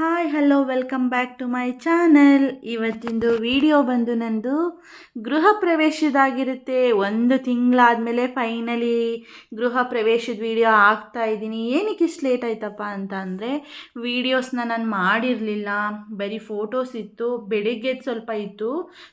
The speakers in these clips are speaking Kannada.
Hi, hello, welcome back to my channel. ಇವತ್ತಿಂದು video ಬಂದು ನಂದು ಗೃಹ ಪ್ರವೇಶದಾಗಿರುತ್ತೆ ಒಂದು ತಿಂಗಳಾದಮೇಲೆ ಫೈನಲಿ ಗೃಹ ಪ್ರವೇಶದ ವಿಡಿಯೋ ಆಗ್ತಾ ಇದ್ದೀನಿ. ಏನಕ್ಕೆ ಇಷ್ಟು ಲೇಟ್ ಆಯ್ತಪ್ಪ ಅಂತ ಅಂದರೆ ವೀಡಿಯೋಸ್ನ ನಾನು ಮಾಡಿರಲಿಲ್ಲ. ಬರೀ ಫೋಟೋಸ್ ಇತ್ತು. ಬೆಳಿಗ್ಗೆದು ಸ್ವಲ್ಪ ಇತ್ತು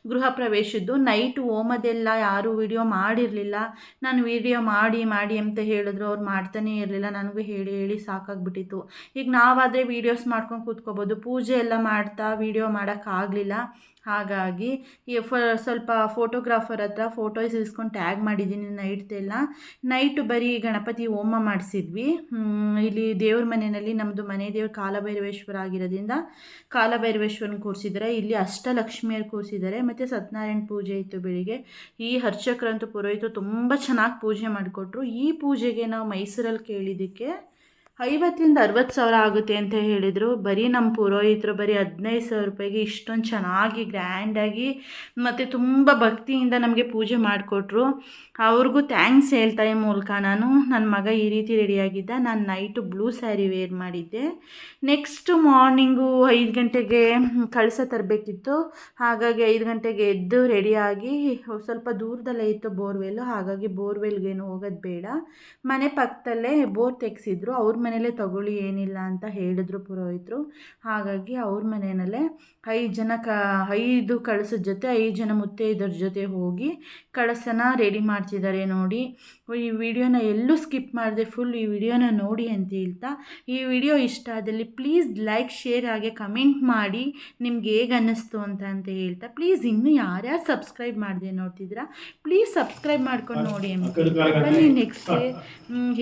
ಗೃಹ ಪ್ರವೇಶದ್ದು. ನೈಟ್ ಹೋಮದೆಲ್ಲ ಯಾರೂ ವಿಡಿಯೋ ಮಾಡಿರಲಿಲ್ಲ. ನಾನು ವಿಡಿಯೋ ಮಾಡಿ ಮಾಡಿ ಅಂತ ಹೇಳಿದ್ರು. ಅವ್ರು ಮಾಡ್ತಾನೇ ಇರಲಿಲ್ಲ. ನನಗೂ ಹೇಳಿ ಹೇಳಿ ಸಾಕಾಗ್ಬಿಟ್ಟಿತ್ತು. ಈಗ ನಾವಾದರೆ ವೀಡಿಯೋಸ್ ಮಾಡ್ಕೊಂಡು ಕೂತ್ಕೋಬೋದು. ಪೂಜೆ ಎಲ್ಲ ಮಾಡ್ತಾ ವೀಡಿಯೋ ಮಾಡೋಕ್ಕಾಗಲಿಲ್ಲ. ಹಾಗಾಗಿ ಈ ಫ, ಸ್ವಲ್ಪ ಫೋಟೋಗ್ರಾಫರ್ ಹತ್ರ ಫೋಟೋಸ್ ಇಸ್ಕೊಂಡು ಟ್ಯಾಗ್ ಮಾಡಿದ್ದೀನಿ ನೈಟ್ದೆಲ್ಲ ನೈಟು ಬರೀ ಗಣಪತಿ ಹೋಮ ಮಾಡಿಸಿದ್ವಿ. ಇಲ್ಲಿ ದೇವ್ರ ಮನೆಯಲ್ಲಿ ನಮ್ಮದು ಮನೆ ದೇವ್ರ ಕಾಲಭೈರವೇಶ್ವರ ಆಗಿರೋದ್ರಿಂದ ಕಾಲಭೈರವೇಶ್ವರನ ಕೂರಿಸಿದ್ದಾರೆ ಇಲ್ಲಿ ಅಷ್ಟಲಕ್ಷ್ಮಿಯರು ಕೂರಿಸಿದ್ದಾರೆ ಮತ್ತು ಸತ್ಯನಾರಾಯಣ ಪೂಜೆ ಇತ್ತು ಬೆಳಿಗ್ಗೆ. ಈ ಹರ್ಷಕರಂತೂ ಪುರೋಹಿತರು ತುಂಬ ಚೆನ್ನಾಗಿ ಪೂಜೆ ಮಾಡಿಕೊಟ್ರು. ಈ ಪೂಜೆಗೆ ನಾವು ಮೈಸೂರಲ್ಲಿ ಕೇಳಿದ್ದಕ್ಕೆ ಐವತ್ತರಿಂದ ಅರವತ್ತು ಸಾವಿರ ಆಗುತ್ತೆ ಅಂತ ಹೇಳಿದರು. ಬರೀ ನಮ್ಮ ಪುರೋಹಿತರು ಬರೀ ಹದಿನೈದು ಸಾವಿರ ರೂಪಾಯಿಗೆ ಇಷ್ಟೊಂದು ಚೆನ್ನಾಗಿ ಗ್ರ್ಯಾಂಡಾಗಿ ಮತ್ತು ತುಂಬ ಭಕ್ತಿಯಿಂದ ನಮಗೆ ಪೂಜೆ ಮಾಡಿಕೊಟ್ರು. ಅವ್ರಿಗೂ ಥ್ಯಾಂಕ್ಸ್ ಹೇಳ್ತಾ ಈ ಮೂಲಕ ನಾನು. ನನ್ನ ಮಗ ಈ ರೀತಿ ರೆಡಿಯಾಗಿದ್ದ ನಾನು ನೈಟು ಬ್ಲೂ ಸ್ಯಾರಿ ವೇರ್ ಮಾಡಿದ್ದೆ. ನೆಕ್ಸ್ಟ್ ಮಾರ್ನಿಂಗು ಐದು ಗಂಟೆಗೆ ಕಳಸ ತರಬೇಕಿತ್ತು. ಹಾಗಾಗಿ ಐದು ಗಂಟೆಗೆ ಎದ್ದು ರೆಡಿಯಾಗಿ ಸ್ವಲ್ಪ ದೂರದಲ್ಲೇ ಇತ್ತು ಬೋರ್ವೆಲ್ಲು ಹಾಗಾಗಿ ಬೋರ್ವೆಲ್ಗೇನು ಹೋಗೋದು ಬೇಡ. ಮನೆ ಪಕ್ಕದಲ್ಲೇ ಬೋರ್ ತೆಗೆಸಿದ್ರು. ಅವ್ರ ಮನೇಲೇ ತಗೊಳ್ಳಿ, ಏನಿಲ್ಲ ಅಂತ ಹೇಳಿದ್ರು ಪುರೋಹಿತರು. ಹಾಗಾಗಿ ಅವ್ರ ಮನೆಯಲ್ಲೇ ಐದು ಜನ ಕ, ಐದು ಕಳಸದ ಜೊತೆ ಐದು ಜನ ಮುತ್ತೈದರ ಜೊತೆ ಹೋಗಿ ಕಳಸನ ರೆಡಿ ಮಾಡ್ತಿದ್ದಾರೆ ನೋಡಿ. ಈ ವಿಡಿಯೋನ ಎಲ್ಲೂ ಸ್ಕಿಪ್ ಮಾಡಿದೆ ಫುಲ್ ಈ ವಿಡಿಯೋನ ನೋಡಿ ಅಂತ ಹೇಳ್ತಾ. ಈ ವಿಡಿಯೋ ಇಷ್ಟ ಆದಲ್ಲಿ ಪ್ಲೀಸ್ ಲೈಕ್ ಶೇರ್ ಹಾಗೆ ಕಮೆಂಟ್ ಮಾಡಿ ನಿಮ್ಗೆ ಹೇಗೆ ಅನ್ನಿಸ್ತು ಅಂತ ಅಂತ ಹೇಳ್ತಾ. ಪ್ಲೀಸ್ ಇನ್ನೂ ಯಾರ್ಯಾರು ಸಬ್ಸ್ಕ್ರೈಬ್ ಮಾಡಿದೆ ನೋಡ್ತಿದ್ರಾ ಪ್ಲೀಸ್ ಸಬ್ಸ್ಕ್ರೈಬ್ ಮಾಡ್ಕೊಂಡು ನೋಡಿ ಅಂತ ಬನ್ನಿ ನೆಕ್ಸ್ಟ್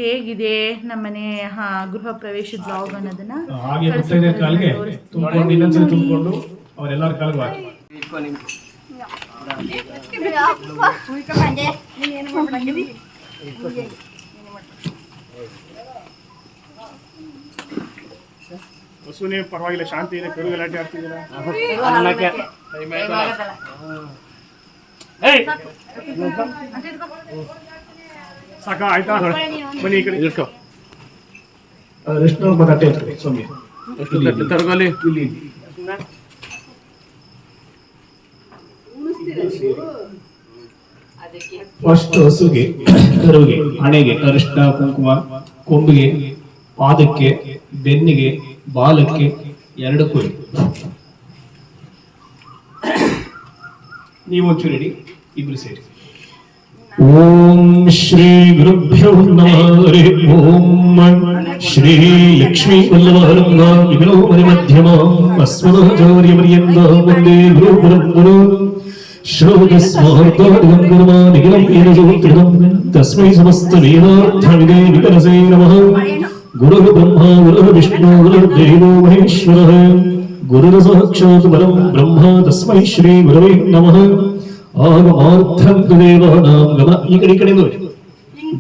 ಹೇಗಿದೆ ನಮ್ಮನೆ ಹಾಂ ಗೃಹ ಪ್ರವೇಶ ಬ್ಲಾಗ್ ಅನ್ನೋದನ್ನ? ತೋರಿಸ್ತೀನಿ. ತುಂಬಿಕೊಂಡು ಇನ್ನೊಂದ್ಸರಿ ತುಂಬಿಕೊಂಡು ಅವರೆಲ್ಲರ ಕಾಲಿಗೆ ಹಾಕಿ ವಸುನೇ ಪರವಾಗಿಲ್ಲ ಶಾಂತಿ ಇದೆ ಕರು ಗಲಾಟೆ ಆಗ್ತಿದ್ದೀರಾ ಏಯ್! ಸಾಕ ಆಯ್ತಾ? ಬನ್ನಿ ಈ ಕಡೆ. ವಿಷ್ಣು ಮತ್ತೆ ಅಟ್ಟೆ ಎತ್ಕೊಳ್ಳಿ, ಸೌಮ್ಯ ತರಗಲಿ ಇಲ್ಲಿ ಇಲ್ಲಿ. ಫಸ್ಟ್ ಹಸುಗೆ, ಕರುಗೆ, ಹಣೆಗೆ ಅರಿಷ್ಟ ಕುಂಕುಮ, ಕೊಂಬಿಗೆ, ಪಾದಕ್ಕೆ, ಬೆನ್ನಿಗೆ, ಬಾಲಕ್ಕೆ ಎರಡು ಕೊಡಿ. ನೀವು ರೆಡಿ ಇಬ್ರು ಸೇರಿ. ಓಂ ಶ್ರೀ ಗುರುಭ್ಯೋ ನಮಃ ಓಂ. ಶ್ರೀ ಲಕ್ಷ್ಮೀ ವಲ್ಲಭರಂಗ ವಿಘ್ನೋ ಮಧ್ಯಮ ಅಸ್ಮದಾಚಾರ್ಯ ಪರ್ಯಂತ ವಂದೇ ಗುರು ಪರಂಪರು ಶ್ರೋತಸ್ಮಾರ್ತಾದಿಗಂ ಗುರುಮಾ ನಿಖಿಲಂ ಏನಜೋತ್ರಿದಂ ತಸ್ಮೈ ಸಮಸ್ತ ವೇದಾರ್ಥ ವಿದೇ ವಿಕರಸೇ ನಮಃ ಗುರುರ್ ಬ್ರಹ್ಮ ಗುರುರ್ ವಿಷ್ಣು ಗುರುರ್ದೇವೋ ಮಹೇಶ್ವರಃ ಗುರುರ್ ಸಾಕ್ಷಾತ್ ಪರಂ ಬ್ರಹ್ಮ ತಸ್ಮೈ ಶ್ರೀ ಗುರವೇ ನಮಃ ಆಗಮಾರ್ಥಂ ತು ದೇವಾನಾಂ ಗಮ ಈ ಕಡೆ ಈ ಕಡೆ ನೋಡಿ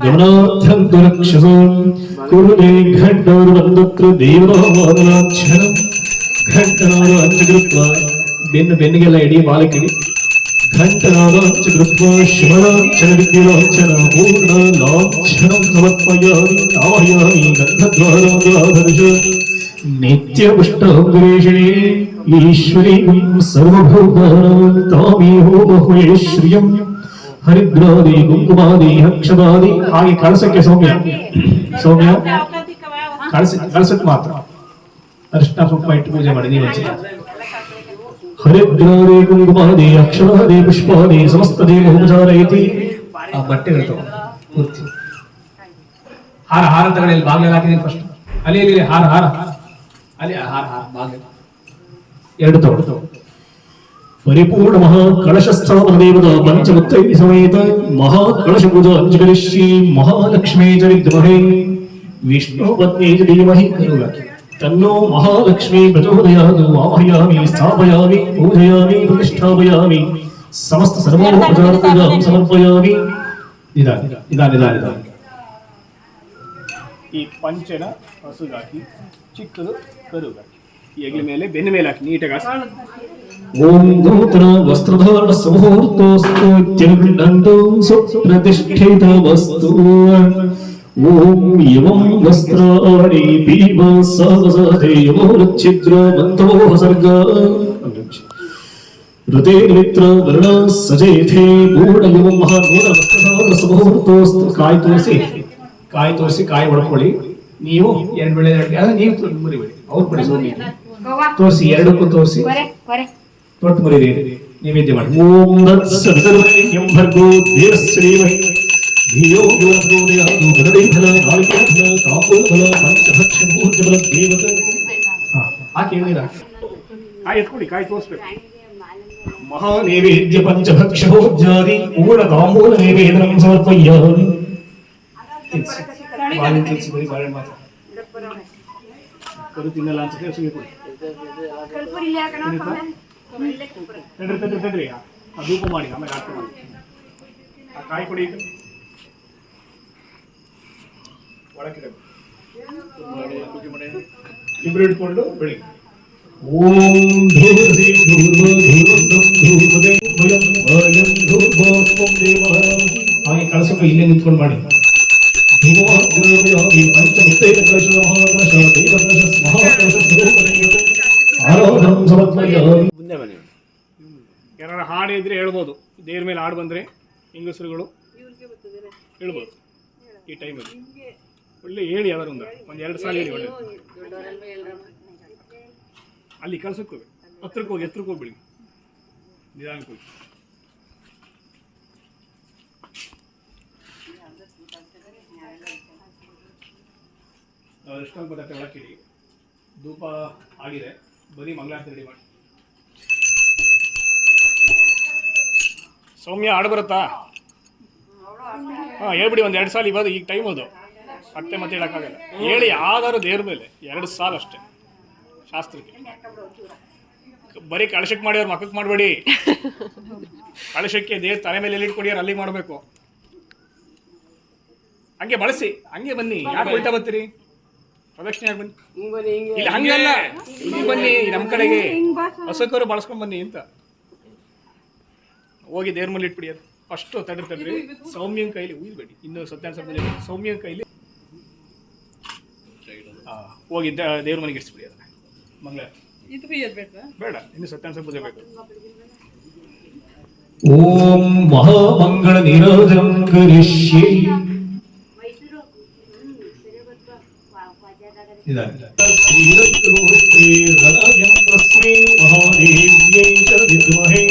ಗಮನಾರ್ಥಂ ತು ರಕ್ಷಸೋ ಕುರುದೇ ಘಂಟೋರ್ವಂದಕೃ ದೇವನಾವಾದಲಾಕ್ಷಣಂ ಘಂಟನಾದ ಅಂಚಕೃತ್ವ ಬೆನ್ನು ಬೆನ್ನಿಗೆಲ್ಲ ಇಡೀ ಬಾಲಕಿಡಿ ಪೂರ್ಣ ಲಾಂಛನಂ ಸಮರ್ಪಯಾಮಿ ಆವಯಾಮಿ ಗಂಧದ್ವಾರಾಧಾರಜ ನಿತ್ಯ ಪುಷ್ಟಾಂಗುರೇಷಿಣಿ ಈಶ್ವರೀ ಸರ್ವಭೂತಾನಾಂ ತಾಮೇಹೋ ಬಹ್ವೇ ಶ್ರಿಯಂ ಹರಿದ್ರಾದಿ ಕುಂಕುಮಾದಿ ಅಕ್ಷರಾದಿ ಹಾಗೆ ಕಳಸಕ್ಕೆ ಸೌಮ್ಯ ಸೌಮ್ಯ ಕಳಸ ಕಳಸಕ್ಕೆ ಮಾತ್ರ ಅರಿಶಿನ ಸ್ವಲ್ಪ ಇಟ್ಟು ಪೂಜೆ ಮಾಡಿ ನೀವು ಒಂದ್ಸಲ. ಹರಿದ್ರಾದಿ ಕುಂಕುಮಾದಿ ಅಕ್ಷರಾದಿ ಪುಷ್ಪಾದಿ ಸಮಸ್ತ ದೇವೋಪಚಾರ ಐತಿ ಆ ಬಟ್ಟೆ ಇರ್ತವೆ ಪೂರ್ತಿ ಹಾರ ಹಾರ ತಗೊಳ್ಳಿ ಇಲ್ಲಿ ಬಾಗಿಲು ಹಾಕಿದೀನಿ ಫಸ್ಟ್ ಅಲ್ಲಿ ಅಲ್ಲಿ ಅಲ್ಲಿ, ಹಾರ ಹಾರ ಅಲ್ಲಿ ಹಾರ ಹಾರ ಬಾಗಿಲು ಎರಡು ತಗೊಳ್ಳು ಪರಿಪೂರ್ಣ ಮಹಾ ಕಳಶ ಸ್ಥಾಪನ ದೇವದ ಪಂಚಮುತ್ತೈದಿ ಸಮೇತ ಮಹಾ ಕಳಶ ಪೂಜಾ ಅಂಜಲಿಶ್ರೀ ಮಹಾಲಕ್ಷ್ಮೀ ಚ ವಿದ್ಮಹೇ ವಿಷ್ಣು ಪತ್ನಿ ಚ ಧೀಮಹಿ ಕರುಗಾಕಿ ತನ್ನೋ ಮಹಾಲಕ್ಷ್ಮೀ ಪ್ರಚೋದಯಾದು ಆಹಯಾಮಿ ಸ್ಥಾಪಯಾಮಿ ಪೂಜಯಾಮಿ ಪ್ರತಿಷ್ಠಾಪಯಾಮಿ ಸಮಸ್ತ ಸರ್ವೋಪಚಾರ ಪೂಜಾಂ ಸಮರ್ಪಯಾಮಿ ನಿಧಾನ ನಿಧಾನ ನಿಧಾನ ನಿಧಾನ ಈ ಪಂಚನ ಹಸುಗಾಕಿ ಚಿಕ್ಕದು ಕರುಗಾಕಿ ಈ ಹೆಗ್ಲ ಮೇಲೆ ಬೆನ್ನ ಮೇಲೆ ಹಾಕಿ ನೀಟಾಗಿ ಹಾಕಿ ಓಂ ನೂತನ ವಸ್ತ್ರಧಾರಣ ಸಮುಹೂರ್ತೋಸ್ತು ಇತ್ಯನುಗೃಹಂತು ಸುಪ್ರತಿಷ್ಠಿತ ವಸ್ತು ಪೀವ ಸಹಸತೆ ಯಮೋರಚ್ಛಿದ್ರ ಮಂತವೋ ಸರ್ಗ. ಹೃದಯ ಮಿತ್ರ ವರ್ಣ ಸಜೇಥೆ ಮೂಢ ಯುವ ಮಹಾನೂರ ಕಾಯಿ ತೋರಿಸಿ ಕಾಯಿ ತೋರಿಸಿ, ಕಾಯಿ ಹೊಡ್ಕೊಳ್ಳಿ. ನೀವು ಎರಡು ಬೆಳೆ ನೀವು ಮುರಿಬೇಡಿ. ಅವ್ರು ಪಡಿಸಿ ತೋರಿಸಿ, ಎರಡಕ್ಕೂ ತೋರಿಸಿ. ತೊಟ್ಟು ಮುರಿರಿ ನೈವೇದ್ಯ ಮಾಡಿ. ಓಂ ದತ್ ಸವಿತರ್ವೈನ್ಯಂ ಭರ್ಗೋ ದೇವಶ್ರೀಮಹಿ ಧಿಯೋ ಯೋರ್ಗೋದಯಾದು ಗರುಡೈ ಫಲ ನಾಳಿಕೆ ಫಲ ತಾಪೋ ಫಲ ಪಂಚಭಕ್ಷ ಮೂರ್ಜಬಲ ದೇವತ ಹಾ ಹಾಕಿ ಏನಿಲ್ಲ ಕಾಯಿ ಎತ್ಕೊಳ್ಳಿ ಕಾಯಿ ತೋರಿಸ್ಬೇಕು ಮಹಾ ನೈವೇದ್ಯ ಪಂಚಭಕ್ಷೋಜ್ಜಾದಿ ಊರ ತಾಂಬೂಲ ನೈವೇದ್ಯಂ ಸಮರ್ಪಯ್ಯಾಮಿ ತಿನ್ಸಿ. ಬಾಳೆ ತಿನ್ಸಿ ಬರೀ ಬಾಳೆ ಮಾತ್ರ ಕರು ತಿನ್ನಲ್ಲ ಅನ್ಸುತ್ತೆ ಸುಮ್ಮನೆ ಕೊಡಿ ತಡ್ರಿ ತಡ್ರಿ ತಡ್ರಿ ಆ ಧೂಪ ಮಾಡಿ ಆಮೇಲೆ ಆರತಿ ಮಾಡಿ ಆ ಕಾಯಿ ಕೊಡಿ ಇಬ್ರು ಹಿಡ್ಕೊಂಡು ಬೆಳಿ ಓಂ ಧೂರ್ಧಿ ಹಾಗೆ ಇಲ್ಲೇ ನಿಂತ್ಕೊಂಡು ಮಾಡಿ. ಯಾರು ಹಾಡು ಇದ್ರೆ ಹೇಳ್ಬೋದು. ದೇವ್ರ ಮೇಲೆ ಹಾಡು ಬಂದರೆ ಹೆಂಗಸರುಗಳು ಹೇಳ್ಬೋದು. ಈ ಟೈಮಲ್ಲಿ ಒಳ್ಳೆ ಹೇಳಿ ಯಾವ್ದಾರು ಒಂದು? ಒಂದು ಎರಡು ಸಾಲ ಹೇಳಿ ಒಳ್ಳೆ. ಅಲ್ಲಿ ಕೆಲಸಕ್ಕೆ ಹೋಗಿ ಹತ್ರಕ್ಕೆ ಹೋಗಿ, ಎತ್ತರಕ್ಕೆ ಹೋಗ್ಬಿಡಿ. ನಿಧಾನಕ್ಕೆ ಹೋಗಿ. ಎಷ್ಟೊಂದು ಪದಾರ್ಥ ಒಳಕ್ಕಿಡಿ ಧೂಪ ಆಗಿದೆ. ಬರೀ ಮಂಗಳಾರತಿ ರೆಡಿ ಮಾಡಿ. ಸೌಮ್ಯ ಹಾಡು ಬರುತ್ತಾ? ಹಾಂ, ಹೇಳ್ಬಿಡಿ, ಒಂದು ಎರಡು ಸಾಲ ಇವಾಗ ಈಗ ಟೈಮ್ ಅದು ಮತ್ತೆ ಮತ್ತೆ ಇಡೋಕ್ಕಾಗಲ್ಲ ಹೇಳಿ ಯಾವ್ದಾದ್ರು ದೇವ್ರ ಮೇಲೆ ಎರಡು ಸಾಲ ಅಷ್ಟೇ. ಶಾಸ್ತ್ರಕ್ಕೆ. ಬರೀ ಕಳಶಕ್ಕೆ ಅವ್ರ ಮಕ್ಕಕ್ಕೆ ಮಾಡಬೇಡಿ. ಕಳಶಕ್ಕೆ ದೇವ್ರ ತಲೆ ಮೇಲೆ ಎಲ್ಲಿ ಅವ್ರು ಅಲ್ಲಿ ಮಾಡಬೇಕು? ಹಂಗೆ ಬಳಸಿ ಹಂಗೆ ಬನ್ನಿ. ಯಾಕೆ ಉಲ್ಟಾ ಬರ್ತೀರಿ? ಪ್ರದಕ್ಷಿಣೆ ಯಾಕೆ ಬನ್ನಿ ಇಲ್ಲ ಹಂಗಲ್ಲ ಇಲ್ಲಿ ಬನ್ನಿ ನಮ್ಮ ಕಡೆಗೆ. ಹೊಸಕರು ಬಳಸ್ಕೊಂಡ್ ಬನ್ನಿ ಅಂತ. ಹೋಗಿ ದೇವ್ರ ಮೇಲೆ ಇಟ್ಬಿಡಿ ಅದು. ಫಸ್ಟು ತಡ್ರಿ ತಡ್ರಿ. ಸೌಮ್ಯನ್ ಕೈಲಿ ಉಯ್ಬೇಡಿ ಇನ್ನು ಸತ್ಯಾನ ಸೌಮ್ಯನ ಸೌಮ್ಯನ್ ಕೈಲಿ ಹೋಗಿ ದೇವ್ರ ಮನೆಗೆ ಇಡ್ಸ್ಬಿಡಿ ಅದನ್ನ. ಮಂಗಳ ಬೇಡ ಇನ್ನು ಸತ್ಯಾಂಶ ಪೂಜೆ ಬೇಕು. ಓಂ ಮಹಾಮಂಗಳ ನಿರೋಧಂ ಕರಿಷ್ಯೆ. ಮಹಾದೇವ್ಯೈ ಚ ವಿದ್ಮಹೇ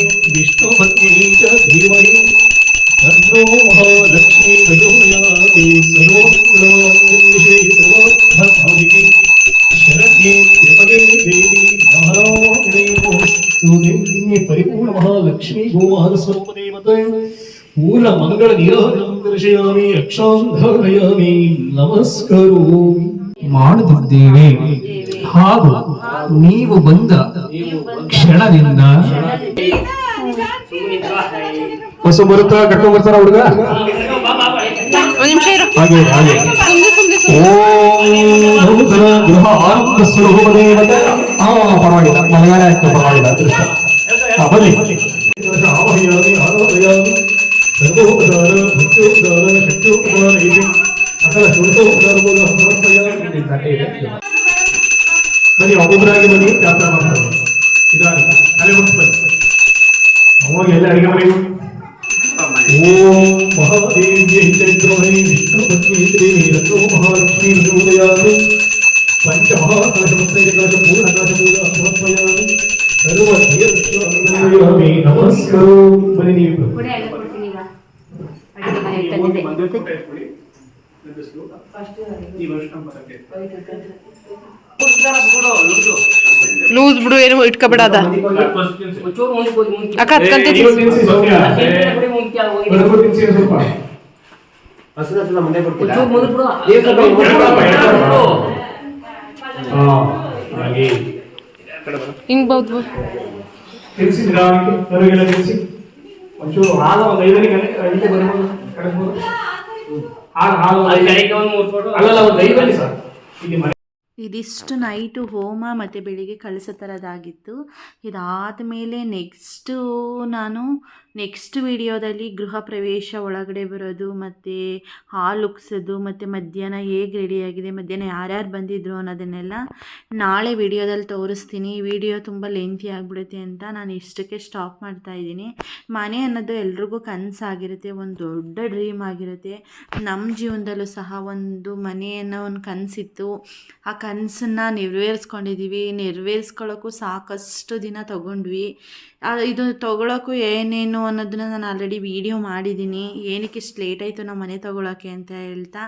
ಗೋಮಾನಸ್ವರೂಪದೇವತೆ ಮೂಲ ಮಂಗಳ ನಿರೋಧನಂ ದರ್ಶಯಾಮಿ ರಕ್ಷಾಂಧರಯಾಮಿ ನಮಸ್ಕರು ಮಾಡುತ್ತಿದ್ದೇವೆ. ಹಾಗೂ ನೀವು ಬಂದ ಕ್ಷಣದಿಂದ ಹೊಸ ಬರುತ್ತಾ ಕರ್ಕೊಂಡ್ ಬರ್ತಾರ ಹುಡುಗ? ಹಾಗೆ ಹಾಗೆ. ಓಂ ನೂತನ ಗೃಹ ಆನಂದ ಸ್ವರೂಪ ದೇವತೆ. ಹಾ ಪರವಾಗಿಲ್ಲ. ಮಲಯಾಳ ಆಯ್ತು ಪರವಾಗಿಲ್ಲ. ಅದೃಷ್ಟ. ಬನ್ನಿ ಸರ್ವೋಪಚಾರ ಭಕ್ತ್ಯೋಪಚಾರ ಶಕ್ತಿಯೋಪಚಾರ ಇದೆ ಸಕಲ ಶುಲ್ಕೋಪಚಾರಗಳು ಸಮರ್ಪಯಾಮಿ ತಟ್ಟೆ ಇದೆ. ಬನ್ನಿ ಒಬ್ಬೊಬ್ಬರಾಗಿ ಬನ್ನಿ ಯಾತ್ರೆ ಮಾಡ್ತಾರೆ ಇದಾಗಿ ತಲೆ ಮುಟ್ಸ್ ಬನ್ನಿ ಅವಾಗ ಎಲ್ಲ ಅಡಿಗೆ ಮಾಡಿ ಓಂ ಮಹಾದೇವ್ಯೈ ಚೈತ್ರಮಹೇ ವಿಷ್ಣುಪತ್ನಿ ದೇವಿ ರಥೋ ಮಹಾಲಕ್ಷ್ಮೀ ಪ್ರಚೋದಯಾಮಿ ಪಂಚ ಮಹಾಕಲಶಮುತ್ತೈಕ ಕಲಶ ಪೂರ್ಣ ಕಲಶ ಪೂಜಾ ಸಮರ್ಪಯಾಮಿ ಸರ್ವ ತೀರ್ಥಾಂಗಯಾಮಿ ನಮಸ್ಕರೋ ಬನ್ನಿ ನೀವು ಹೋಗಿ ಮಂದಿರ ಪುಟ್ಟ ಇಟ್ಕೊಳ್ಳಿ. ಈ ವರ್ಷ. ಲೂಸ್ ಬಿಡು ಏನು ಇಟ್ಕೋಬೇಡದ? ಅಕ್ಕ ಹತ್ಕಂತ ಹಾಗೆ. ಬೌದು ತಿನ್ಸಿ ನಿಧಾನಕ್ಕೆ ಹೊರಗೆಲ್ಲ ತಿನ್ಸಿ ಒಂಚೂರು ಹಾಲು ಒಂದು ಐದನೇ ಬರ್ಬೋದು ಇದಿಷ್ಟು ನೈಟು ಹೋಮ ಮತ್ತು ಬೆಳಿಗ್ಗೆ ಕಳಿಸೋ ಥರದಾಗಿತ್ತು ಇದಾದ ಮೇಲೆ ನೆಕ್ಸ್ಟು ನಾನು ನೆಕ್ಸ್ಟ್ ವಿಡಿಯೋದಲ್ಲಿ ಗೃಹ ಪ್ರವೇಶ ಒಳಗಡೆ ಬರೋದು, ಮತ್ತು ಹಾಲು ಉಕ್ಸೋದು ಮತ್ತು ಮಧ್ಯಾಹ್ನ ಹೇಗೆ ರೆಡಿಯಾಗಿದೆ ಮಧ್ಯಾಹ್ನ ಯಾರ್ಯಾರು ಬಂದಿದ್ರು ಅನ್ನೋದನ್ನೆಲ್ಲ ನಾಳೆ ವಿಡಿಯೋದಲ್ಲಿ ತೋರಿಸ್ತೀನಿ. ವಿಡಿಯೋ ತುಂಬ ಲೆಂತಿ ಆಗಿಬಿಡುತ್ತೆ ಅಂತ ನಾನು ಇಷ್ಟಕ್ಕೆ ಸ್ಟಾಪ್ ಮಾಡ್ತಾ ಇದ್ದೀನಿ. ಮನೆ ಅನ್ನೋದು ಎಲ್ರಿಗೂ ಕನಸಾಗಿರುತ್ತೆ, ಒಂದು ದೊಡ್ಡ ಡ್ರೀಮ್ ಆಗಿರುತ್ತೆ. ನಮ್ಮ ಜೀವನದಲ್ಲೂ ಸಹ ಒಂದು ಮನೆ ಅನ್ನೋ ಒಂದು ಕನಸಿತ್ತು. ಆ ಕನಸನ್ನು ನೆರವೇರಿಸ್ಕೊಂಡಿದ್ದೀವಿ ನೆರವೇರಿಸ್ಕೊಳ್ಳೋಕ್ಕೂ ಸಾಕಷ್ಟು ದಿನ ತಗೊಂಡ್ವಿ. ಇದು ತೊಗೊಳಕ್ಕೂ ಏನೇನು ಅನ್ನೋದನ್ನ ನಾನು ಆಲ್ರೆಡಿ ವೀಡಿಯೋ ಮಾಡಿದ್ದೀನಿ. ಏನಕ್ಕೆ ಇಷ್ಟು ಲೇಟ್ ಆಯಿತು ನಮ್ಮ ಮನೆ ತೊಗೊಳಕ್ಕೆ ಅಂತ ಹೇಳ್ತಾ.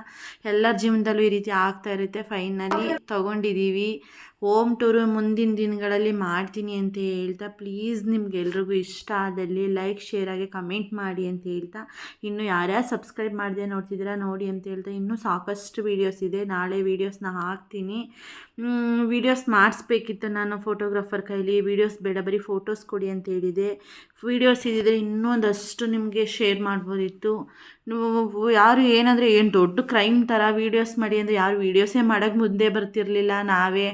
ಎಲ್ಲರ ಜೀವನದಲ್ಲೂ ಈ ರೀತಿ ಆಗ್ತಾ ಇರುತ್ತೆ. ಫೈನಲಿ ತೊಗೊಂಡಿದ್ದೀವಿ. ಹೋಮ್ ಟೂರು ಮುಂದಿನ ದಿನಗಳಲ್ಲಿ ಮಾಡ್ತೀನಿ ಅಂತ ಹೇಳ್ತಾ ಪ್ಲೀಸ್ ನಿಮ್ಗೆಲ್ರಿಗೂ ಇಷ್ಟ ಆದಲ್ಲಿ ಲೈಕ್ ಶೇರ್ ಆಗಿ ಕಮೆಂಟ್ ಮಾಡಿ ಅಂತ ಹೇಳ್ತಾ, ಇನ್ನು ಯಾರ್ಯಾರು ಸಬ್ಸ್ಕ್ರೈಬ್ ಮಾಡಿದೆ ನೋಡ್ತಿದ್ದೀರಾ ನೋಡಿ ಅಂತ ಹೇಳ್ತಾ, ಇನ್ನೂ ಸಾಕಷ್ಟು ವೀಡಿಯೋಸ್ ಇದೆ, ನಾಳೆ ವೀಡಿಯೋಸ್ನ ಹಾಕ್ತೀನಿ. ವೀಡಿಯೋಸ್ ಮಾಡಿಸ್ಬೇಕಿತ್ತು ನಾನು ಫೋಟೋಗ್ರಾಫರ್ ಕೈಲಿ ವೀಡಿಯೋಸ್ ಬೇಡ, ಬರೀ ಫೋಟೋಸ್ ಕೊಡಿ ಅಂತ ಹೇಳಿದೆ. ವೀಡಿಯೋಸ್ ಇದ್ದಿದ್ರೆ ಇನ್ನೂ ಒಂದಷ್ಟು ನಿಮಗೆ ಶೇರ್ ಮಾಡ್ಬೋದಿತ್ತು. ನೀವು ಯಾರು ಏನಂದರೆ ಏನು ದೊಡ್ಡ ಕ್ರೈಮ್ ಥರ ವೀಡಿಯೋಸ್ ಮಾಡಿ ಅಂದರೆ ಯಾರು ವೀಡಿಯೋಸೇ ಮಾಡೋಕ್ಕೆ ಮುಂದೆ ಬರ್ತಿರಲಿಲ್ಲ. ನಾವೇ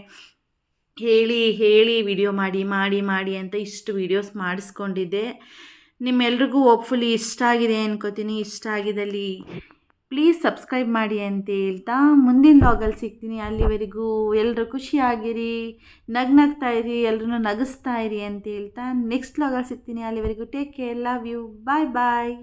ಹೇಳಿ ಹೇಳಿ ವಿಡಿಯೋ ಮಾಡಿ ಮಾಡಿ ಮಾಡಿ ಅಂತ ಇಷ್ಟು ವೀಡಿಯೋಸ್ ಮಾಡಿಸ್ಕೊಂಡಿದ್ದೆ. ನಿಮ್ಮೆಲ್ರಿಗೂ ಹೋಪ್ಫುಲಿ ಇಷ್ಟ ಆಗಿದೆ ಅನ್ಕೋತೀನಿ. ಇಷ್ಟ ಆಗಿದಲ್ಲಿ ಪ್ಲೀಸ್ ಸಬ್ಸ್ಕ್ರೈಬ್ ಮಾಡಿ ಅಂತ ಹೇಳ್ತಾ ಮುಂದಿನ ಲಾಗಲ್ಲಿ ಸಿಗ್ತೀನಿ. ಅಲ್ಲಿವರೆಗೂ ಎಲ್ಲರೂ ಖುಷಿಯಾಗಿರಿ ನಗ್ ನಗ್ತಾ ಇರಿ ಎಲ್ಲರೂ ನಗಿಸ್ತಾ ಇರಿ ಅಂತ ಹೇಳ್ತಾ ನೆಕ್ಸ್ಟ್ ಲಾಗಲ್ಲಿ ಸಿಗ್ತೀನಿ. ಅಲ್ಲಿವರೆಗೂ take care love you bye bye